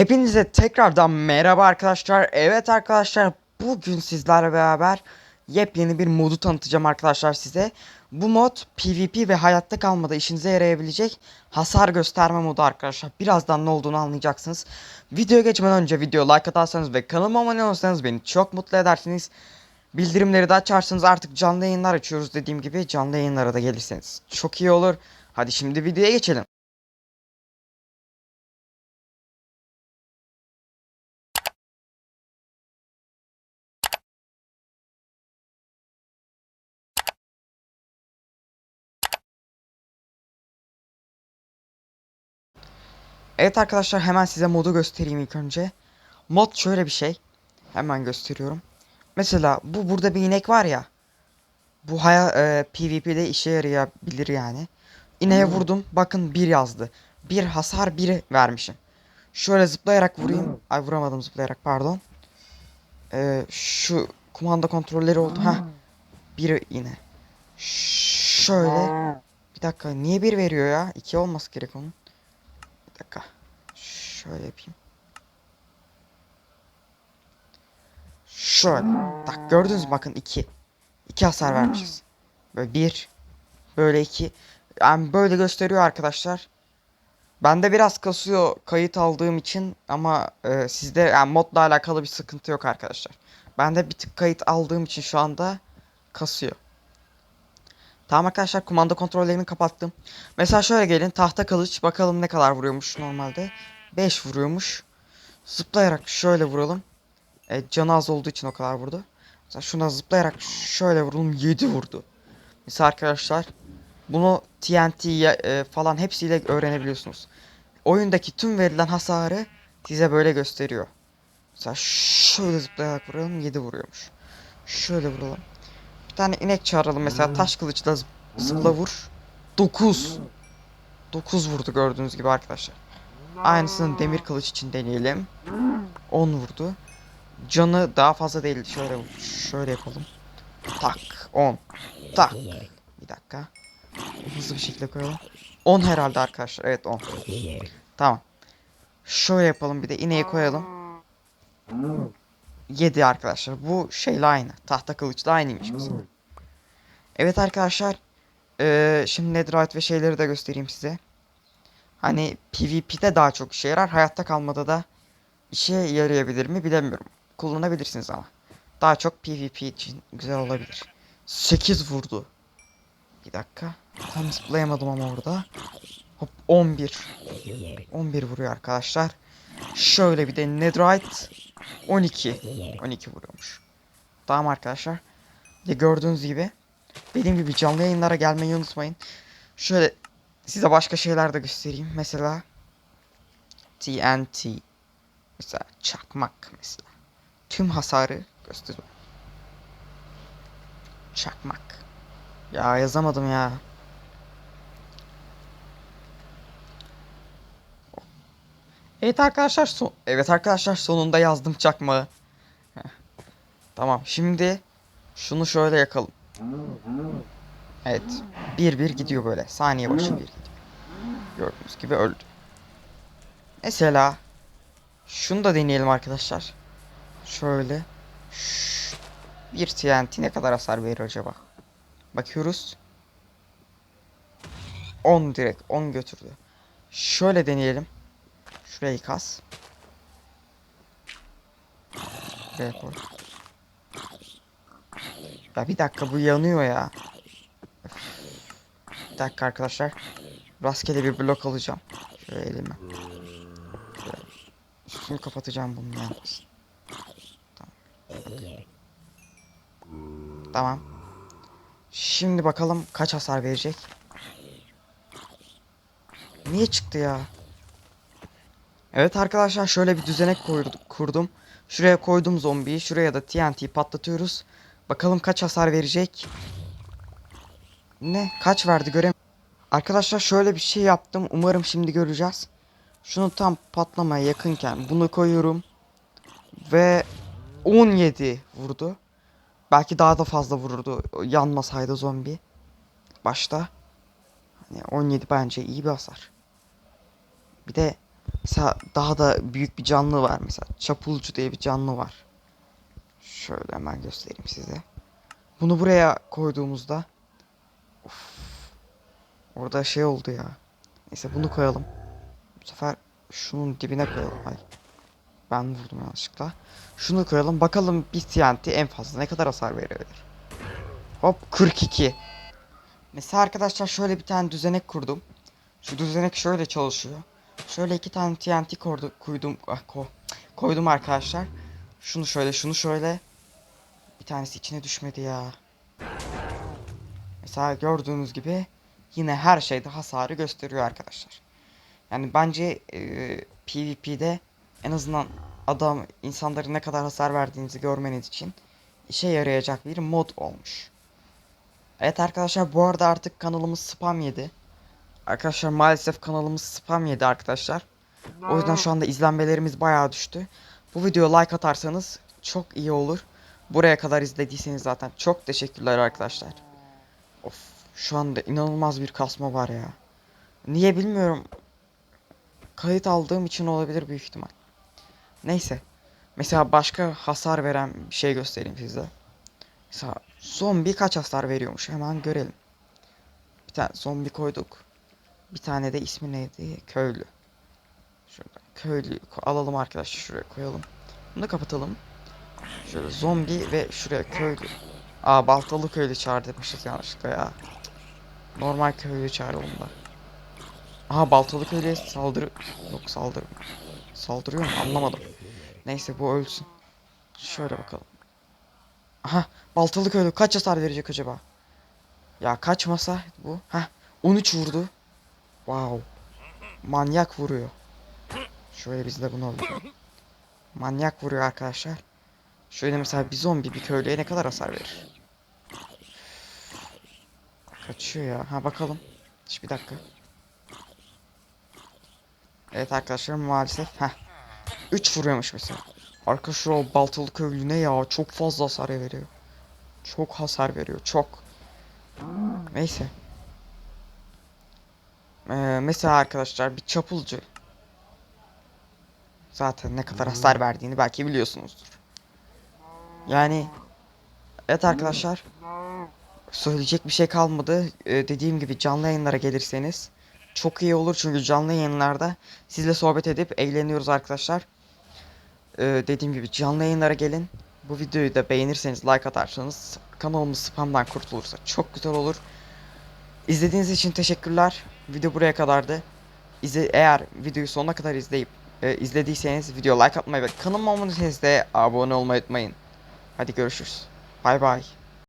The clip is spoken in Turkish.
Hepinize tekrardan merhaba arkadaşlar. Evet arkadaşlar bugün sizlerle beraber yepyeni bir modu tanıtacağım arkadaşlar size. Bu mod PvP ve hayatta kalmada işinize yarayabilecek hasar gösterme modu arkadaşlar. Birazdan ne olduğunu anlayacaksınız. Videoya geçmeden önce video like atarsanız ve kanalıma abone olursanız beni çok mutlu edersiniz. Bildirimleri de açarsanız artık canlı yayınlar açıyoruz dediğim gibi canlı yayınlara da gelirseniz çok iyi olur. Hadi şimdi videoya geçelim. Evet arkadaşlar hemen size modu göstereyim ilk önce. Mod şöyle bir şey. Hemen gösteriyorum. Mesela bu burada bir inek var ya. Bu haya, e, PvP'de işe yarayabilir yani. İneğe vurdum. Bakın bir yazdı. Bir hasar biri vermişim. Şöyle zıplayarak vurayım. Ay vuramadım zıplayarak pardon. E, şu kumanda kontrolleri oldu. Ha. Bir yine. Şöyle. Bir dakika niye bir veriyor ya? İki olması gerek onun. Bir dakika. Şöyle yapayım. Şöyle. Bak gördünüz mü bakın iki. İki hasar vermişiz. Böyle bir. Böyle iki. Yani böyle gösteriyor arkadaşlar. Bende biraz kasıyor kayıt aldığım için ama e, sizde yani modla alakalı bir sıkıntı yok arkadaşlar. Bende bir tık kayıt aldığım için şu anda kasıyor. Tamam arkadaşlar kumanda kontrollerini kapattım. Mesela şöyle gelin tahta kılıç bakalım ne kadar vuruyormuş normalde. 5 vuruyormuş. Zıplayarak şöyle vuralım. E, canı az olduğu için o kadar vurdu. Mesela şuna zıplayarak şöyle vuralım 7 vurdu. Mesela arkadaşlar bunu TNT e, falan hepsiyle öğrenebiliyorsunuz. Oyundaki tüm verilen hasarı size böyle gösteriyor. Mesela şöyle zıplayarak vuralım 7 vuruyormuş. Şöyle vuralım. Bir tane inek çağıralım mesela taş kılıçla zıp- zıpla vur. 9. 9 vurdu gördüğünüz gibi arkadaşlar. Aynısını demir kılıç için deneyelim. 10 vurdu. Canı daha fazla değil. Şöyle şöyle yapalım. Tak 10. Tak. Bir dakika. Hızlı bir şekilde koyalım. 10 herhalde arkadaşlar. Evet 10. Tamam. Şöyle yapalım bir de ineği koyalım. 7 arkadaşlar. Bu şeyle aynı. Tahta kılıçla aynıymış mesela. Evet arkadaşlar. Eee şimdi netherite ve şeyleri de göstereyim size. Hani PvP'de daha çok işe yarar. Hayatta kalmada da işe yarayabilir mi bilemiyorum. Kullanabilirsiniz ama. Daha çok PvP için güzel olabilir. 8 vurdu. Bir dakika. Tam zıplayamadım ama orada. Hop 11. 11 vuruyor arkadaşlar. Şöyle bir de netherite 12. 12 vuruyormuş. Tamam arkadaşlar. Bir gördüğünüz gibi dediğim gibi canlı yayınlara gelmeyi unutmayın. Şöyle size başka şeyler de göstereyim. Mesela TNT. Mesela çakmak mesela. Tüm hasarı gösteriyor. Çakmak. Ya yazamadım ya. Evet arkadaşlar son Evet arkadaşlar sonunda yazdım çakmağı. Tamam şimdi şunu şöyle yakalım. Evet. Bir bir gidiyor böyle. Saniye başı bir gidiyor. Gördüğünüz gibi öldü. Mesela şunu da deneyelim arkadaşlar. Şöyle. Şş, Bir TNT ne kadar hasar verir acaba? Bakıyoruz. 10 direkt 10 götürdü. Şöyle deneyelim. Şurayı kas. Ya bir dakika bu yanıyor ya. Dakika arkadaşlar. Rastgele bir blok alacağım. Şöyle elime. Şöyle. Üstünü kapatacağım bunun yalnız. Tamam. Şimdi bakalım kaç hasar verecek. Niye çıktı ya? Evet arkadaşlar şöyle bir düzenek kurdum. Şuraya koydum zombiyi. Şuraya da TNT patlatıyoruz. Bakalım kaç hasar verecek. Ne? Kaç verdi görem. Arkadaşlar şöyle bir şey yaptım. Umarım şimdi göreceğiz. Şunu tam patlamaya yakınken bunu koyuyorum. Ve 17 vurdu. Belki daha da fazla vururdu yanmasaydı zombi. Başta. Hani 17 bence iyi bir hasar. Bir de Mesela daha da büyük bir canlı var mesela. Çapulcu diye bir canlı var. Şöyle hemen göstereyim size. Bunu buraya koyduğumuzda Of. Orada şey oldu ya. Neyse bunu koyalım. Bu sefer şunun dibine koyalım. Ay. Ben vurdum yanlışlıkla. Şunu koyalım. Bakalım bir TNT en fazla ne kadar hasar verebilir. Hop 42. Mesela arkadaşlar şöyle bir tane düzenek kurdum. Şu düzenek şöyle çalışıyor. Şöyle iki tane TNT kordu, koydum, ah, ko- koydum arkadaşlar. Şunu şöyle, şunu şöyle. Bir tanesi içine düşmedi ya. Mesela gördüğünüz gibi yine her şeyde hasarı gösteriyor arkadaşlar. Yani bence e, PvP'de en azından adam insanların ne kadar hasar verdiğinizi görmeniz için işe yarayacak bir mod olmuş. Evet arkadaşlar bu arada artık kanalımız spam yedi. Arkadaşlar maalesef kanalımız spam yedi arkadaşlar. O yüzden şu anda izlenmelerimiz bayağı düştü. Bu videoya like atarsanız çok iyi olur. Buraya kadar izlediyseniz zaten çok teşekkürler arkadaşlar. Of şu anda inanılmaz bir kasma var ya. Niye bilmiyorum. Kayıt aldığım için olabilir büyük ihtimal. Neyse. Mesela başka hasar veren bir şey göstereyim size. Mesela zombi kaç hasar veriyormuş hemen görelim. Bir tane zombi koyduk. Bir tane de ismi neydi? Köylü. Şurada köylü alalım arkadaşlar şuraya koyalım. Bunu da kapatalım. Şöyle zombi ve şuraya köylü. Aa baltalı köylü çağırmışız yanlışlıkla ya. Normal köylü çağıralım da. Aha baltalı köylüye saldırı... Yok saldırı. Saldırıyor mu anlamadım. Neyse bu ölsün. Şöyle bakalım. Aha baltalı köylü kaç hasar verecek acaba? Ya kaçmasa bu. Heh 13 vurdu. Wow. Manyak vuruyor. Şöyle biz de bunu alalım. Manyak vuruyor arkadaşlar. Şöyle mesela bir zombi bir köylüye ne kadar hasar verir? Kaçıyor ya. Ha bakalım. Şş, bir dakika. Evet arkadaşlar maalesef. Heh. 3 vuruyormuş mesela. Arkadaşlar o baltalı köylü ne ya? Çok fazla hasar veriyor. Çok hasar veriyor. Çok. Neyse. Ee, mesela arkadaşlar bir çapulcu. Zaten ne kadar hasar verdiğini belki biliyorsunuzdur. Yani evet arkadaşlar söyleyecek bir şey kalmadı. Ee, dediğim gibi canlı yayınlara gelirseniz çok iyi olur çünkü canlı yayınlarda sizle sohbet edip eğleniyoruz arkadaşlar. Ee, dediğim gibi canlı yayınlara gelin. Bu videoyu da beğenirseniz like atarsanız kanalımız spamdan kurtulursa çok güzel olur. İzlediğiniz için teşekkürler. Video buraya kadardı. İzle, eğer videoyu sonuna kadar izleyip e, izlediyseniz video like atmayı ve kanalıma abone abone olmayı unutmayın. Hadi görüşürüz. Bay bay.